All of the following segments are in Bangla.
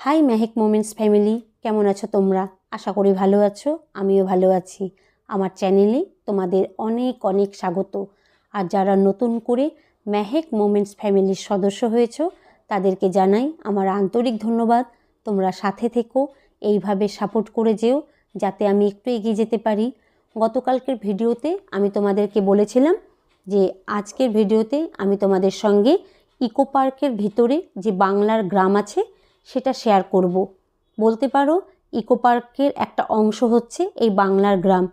হাই মেহেক মোমেন্টস ফ্যামিলি কেমন আছো তোমরা? আশা করি ভালো আছো, আমিও ভালো আছি। আমার চ্যানেলে তোমাদের অনেক অনেক স্বাগত। আর যারা নতুন করে মেহেক মোমেন্টস ফ্যামিলির সদস্য হয়েছ, তাদেরকে জানাই আমার আন্তরিক ধন্যবাদ। তোমরা সাথে থেকো, এইভাবে সাপোর্ট করে যেও, যাতে আমি একটু এগিয়ে যেতে পারি। গতকালকের ভিডিওতে আমি তোমাদেরকে বলেছিলাম যে আজকের ভিডিওতে আমি তোমাদের সঙ্গে ইকো পার্কের ভিতরে যে বাংলার গ্রাম আছে সেটা শেয়ার করব। বলতে পারো ইকো পার্কের একটা অংশ হচ্ছে এই বাংলার গ্রাম,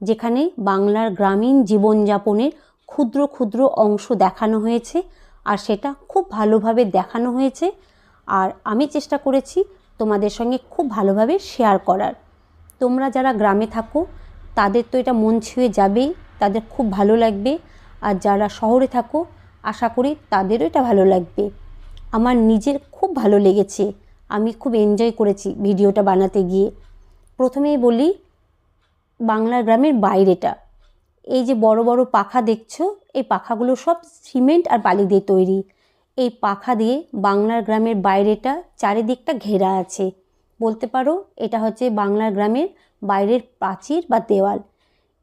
যেখানে বাংলার গ্রামীণ জীবনযাপনের ক্ষুদ্র ক্ষুদ্র অংশ দেখানো হয়েছে আর সেটা খুব ভালোভাবে দেখানো হয়েছে আর আমি চেষ্টা করেছি তোমাদের সঙ্গে খুব ভালোভাবে শেয়ার করার তোমরা যারা গ্রামে থাকো, তাদের তো এটা মন ছুঁয়ে যাবেই, তাদের খুব ভালো লাগবে আর যারা শহরে থাকো, আশা করি তাদেরও এটা ভালো লাগবে আমার নিজের খুব ভালো লেগেছে। আমি খুব এনজয় করেছি ভিডিওটা বানাতে গিয়ে। প্রথমেই বলি, বাংলার গ্রামের বাইরেটা। এই যে বড় বড় পাখা দেখছ, এই পাখাগুলো সব সিমেন্ট আর বালি দিয়ে তৈরি। এই পাখা দিয়ে বাংলার গ্রামের বাইরেটা চারিদিকটা ঘেরা আছে। বলতে পারো, এটা হচ্ছে বাংলার গ্রামের বাইরের প্রাচীর বা দেওয়াল।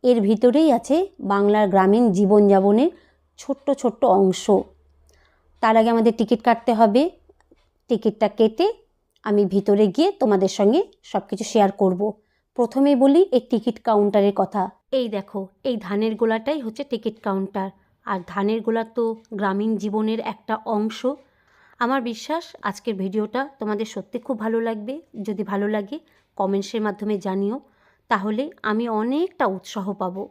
এর ভিতরেই আছে বাংলার গ্রামীণ জীবনযাপনের ছোট্ট ছোট্ট অংশ। তার আগে আমাদের টিকিট কাটতে হবে। টিকিটটা কেটে আমি ভিতরে গিয়ে তোমাদের সঙ্গে সব কিছু শেয়ার করব। প্রথমেই বলি এই টিকিট কাউন্টারের কথা। এই দেখো, এই ধানের গোলাটাই হচ্ছে টিকিট কাউন্টার। আর ধানের গোলা তো গ্রামীণ জীবনের একটা অংশ। আমার বিশ্বাস আজকের ভিডিওটা তোমাদের সত্যি খুব ভালো লাগবে। যদি ভালো লাগে কমেন্টসের মাধ্যমে জানিও। তাহলে আমি অনেকটা উৎসাহ পাবো।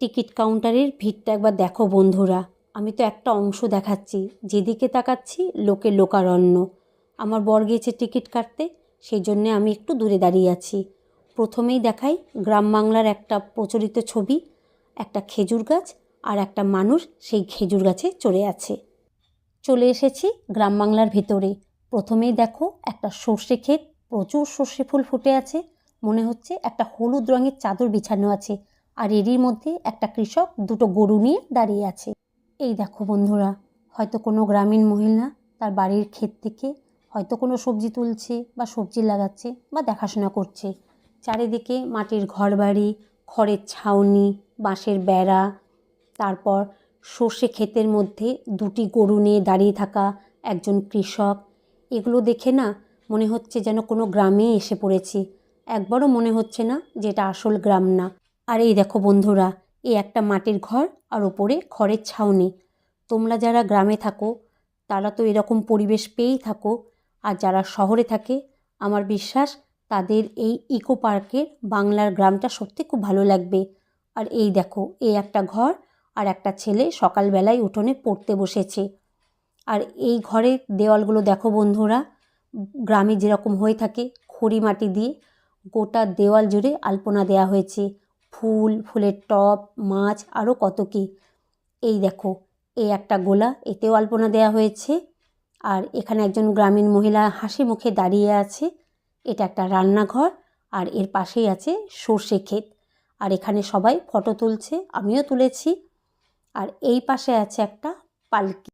টিকিট কাউন্টারের ভিড়টা একবার দেখো বন্ধুরা। আমি তো একটা অংশ দেখাচ্ছি, যেদিকে তাকাচ্ছি লোকে লোকারণ্য। আমার বর গিয়েছে টিকিট কাটতে সেই জন্যে আমি একটু দূরে দাঁড়িয়ে আছি। প্রথমেই দেখাই গ্রাম বাংলার একটা প্রচলিত ছবি, একটা খেজুর গাছ আর একটা মানুষ সেই খেজুর গাছে চড়ে আছে। চলে এসেছি গ্রাম বাংলার ভেতরে। প্রথমেই দেখো একটা সর্ষে ক্ষেত, প্রচুর সর্ষে ফুল ফুটে আছে। মনে হচ্ছে একটা হলুদ রঙের চাদর বিছানো আছে আর এরই মধ্যে একটা কৃষক দুটো গরু নিয়ে দাঁড়িয়ে আছে। এই দেখো বন্ধুরা, হয়তো কোনো গ্রামীণ মহিলা তার বাড়ির ক্ষেত থেকে হয়তো কোনো সবজি তুলছে বা সবজি লাগাচ্ছে বা দেখাশোনা করছে। চারিদিকে মাটির ঘরবাড়ি, খড়ের ছাউনি, বাঁশের বেড়া, তারপর সর্ষে ক্ষেতের মধ্যে দুটি গরু নিয়ে দাঁড়িয়ে থাকা একজন কৃষক। এগুলো দেখে না মনে হচ্ছে যেন কোনো গ্রামে এসে পড়েছি। একবারও মনে হচ্ছে না যে এটা আসল গ্রাম না। আর এই দেখো বন্ধুরা এই একটা মাটির ঘর আর ওপরে খড়ের ছাউনি। তোমরা যারা গ্রামে থাকো, তারা তো এরকম পরিবেশ পেয়েই থাকো। আর যারা শহরে থাকে, আমার বিশ্বাস তাদের এই ইকো পার্কের বাংলার গ্রামটা সত্যি খুব ভালো লাগবে। আর এই দেখো এই একটা ঘর আর একটা ছেলে সকালবেলায় উঠোনে পড়তে বসেছে। আর এই ঘরের দেওয়ালগুলো দেখো বন্ধুরা, গ্রামে যেরকম হয়ে থাকে, খড়ি মাটি দিয়ে গোটা দেওয়াল জুড়ে আলপনা দেওয়া হয়েছে। ফুল, ফুলের টব, মাছ আরও কত কী। এই দেখো এই একটা গোলা, এতেও আলপনা দেওয়া হয়েছে। আর এখানে একজন গ্রামীণ মহিলা হাসি মুখে দাঁড়িয়ে আছে। এটা একটা রান্নাঘর, আর এর পাশেই আছে সর্ষে ক্ষেত। আর এখানে সবাই ফটো তুলছে, আমিও তুলেছি। আর এই পাশে আছে একটা পালকি।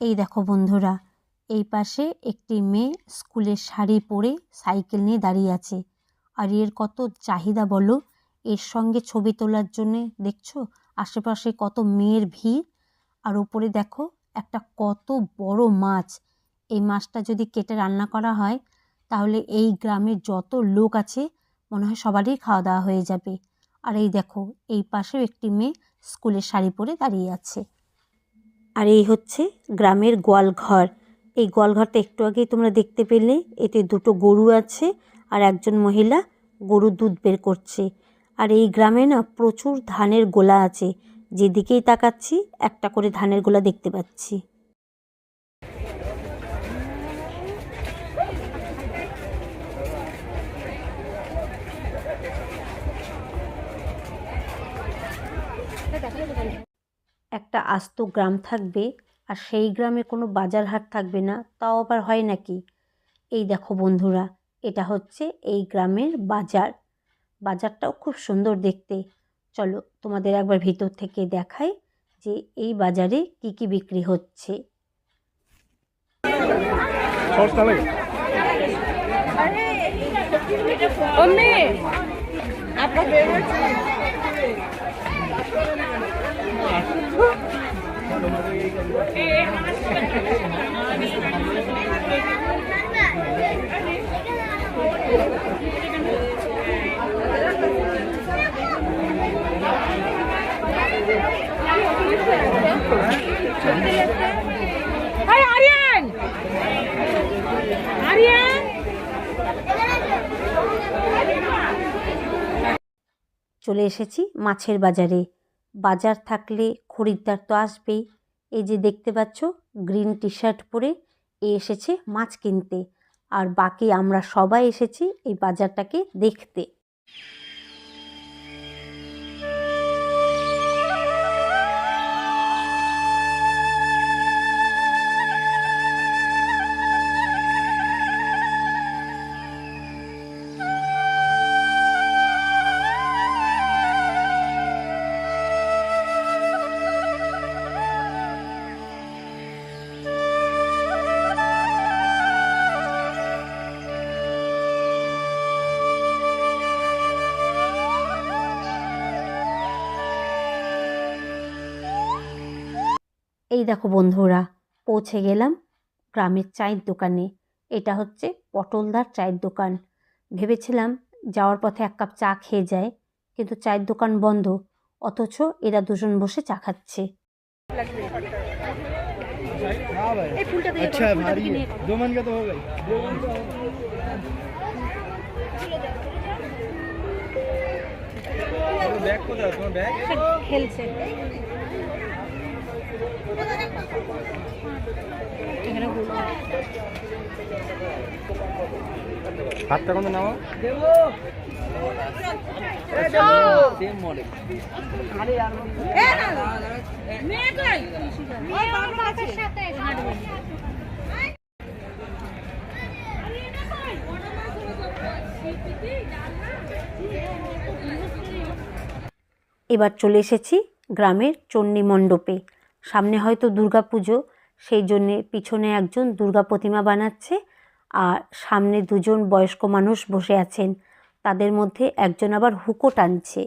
এই দেখো বন্ধুরা, এই পাশে একটি মেয়ে স্কুলের শাড়ি পরে সাইকেল নিয়ে দাঁড়িয়ে আছে। আর এর কত চাহিদা বলো? এর সঙ্গে ছবি তোলার জন্যে দেখছ? আশেপাশে কত মেয়ের ভিড়। আর ওপরে দেখো, একটা কত বড় মাছ। এই মাছটা যদি কেটে রান্না করা হয়, তাহলে এই গ্রামের যত লোক আছে, মনে হয় সবারই খাওয়া দাওয়া হয়ে যাবে। আর এই দেখো, এই পাশেও একটি মেয়ে স্কুলের শাড়ি পরে দাঁড়িয়ে আছে। আর এই হচ্ছে গ্রামের গোয়াল ঘর এই গোয়ালঘরটা একটু আগেই তোমরা দেখতে পেলে। এতে দুটো গরু আছে আর একজন মহিলা গরু দুধ বের করছে। আর এই গ্রামে না প্রচুর ধানের গোলা আছে। যেদিকেই তাকাচ্ছি, একটা করে ধানের গোলা দেখতে পাচ্ছি। একটা আস্ত গ্রাম থাকবে আর সেই গ্রামে কোনো বাজার হাট থাকবে না তাও আবার হয় নাকি? এই দেখো বন্ধুরা এটা হচ্ছে এই গ্রামের বাজার। বাজারটাও খুব সুন্দর দেখতে। চলো তোমাদের একবার ভিতর থেকে দেখাই যে এই বাজারে কি কি বিক্রি হচ্ছে। Hey, Aryan! Aryan! চলে এসেছি মাছের বাজারে বাজার থাকলে খরিদ্দার তো আসবেই এই যে দেখতে পাচ্ছ গ্রিন টি শার্ট পরে এ এসেছে মাছ কিনতে। আর বাকি আমরা সবাই এসেছি এই বাজারটাকে দেখতে। এই দেখো বন্ধুরা পৌঁছে গেলাম গ্রামের চায়ের দোকানে। এটা হচ্ছে পটলদার চায়ের দোকান। ভেবেছিলাম যাওয়ার পথে এক কাপ চা খেয়ে যায় কিন্তু চায়ের দোকান বন্ধ অথচ এরা দুজন বসে চা খাচ্ছে। খেলছে। হাতটা নাও এবার চলে এসেছি গ্রামের চণ্ডী মণ্ডপে সামনে হয়তো দুর্গা পুজো সেই জন্যে পিছনে একজন দুর্গা প্রতিমা বানাচ্ছে আর সামনে দুজন বয়স্ক মানুষ বসে আছেন। তাদের মধ্যে একজন আবার হুকো টানছে।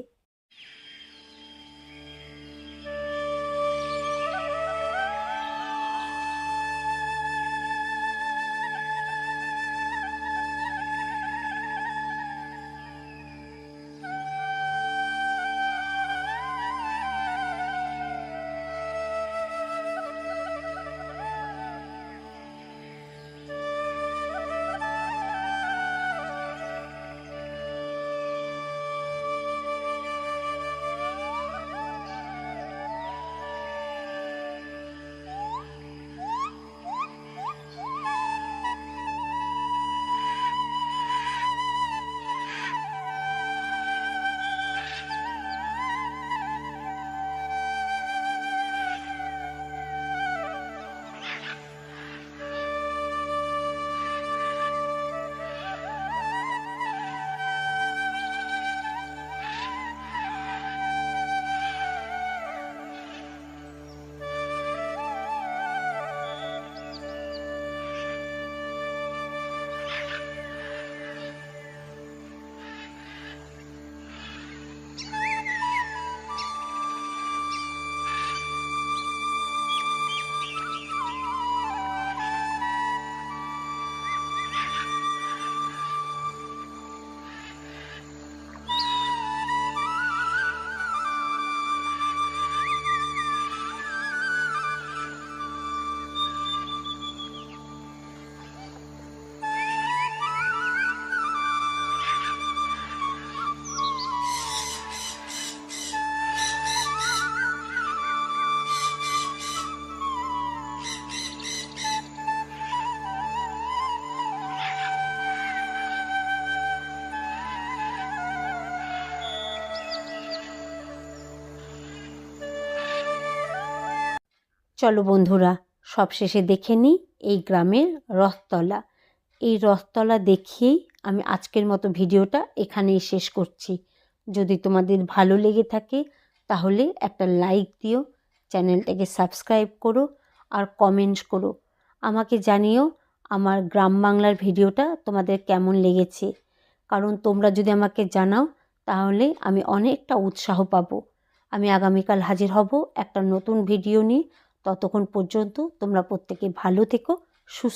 চলো বন্ধুরা, সবশেষে দেখে নিই এই গ্রামের রথতলা। এই রথতলা দেখিয়েই আমি আজকের মতো ভিডিওটা এখানেই শেষ করছি। যদি তোমাদের ভালো লেগে থাকে, তাহলে একটা লাইক দিও, চ্যানেলটাকে সাবস্ক্রাইব করো আর কমেন্টস করো। আমাকে জানিও আমার গ্রাম বাংলার ভিডিওটা তোমাদের কেমন লেগেছে। কারণ তোমরা যদি আমাকে জানাও, তাহলে আমি অনেকটা উৎসাহ পাবো। আমি আগামীকাল হাজির হব একটা নতুন ভিডিও নিয়ে। ততক্ষণ পর্যন্ত তোমরা প্রত্যেকে ভালো থেকো সুস্থ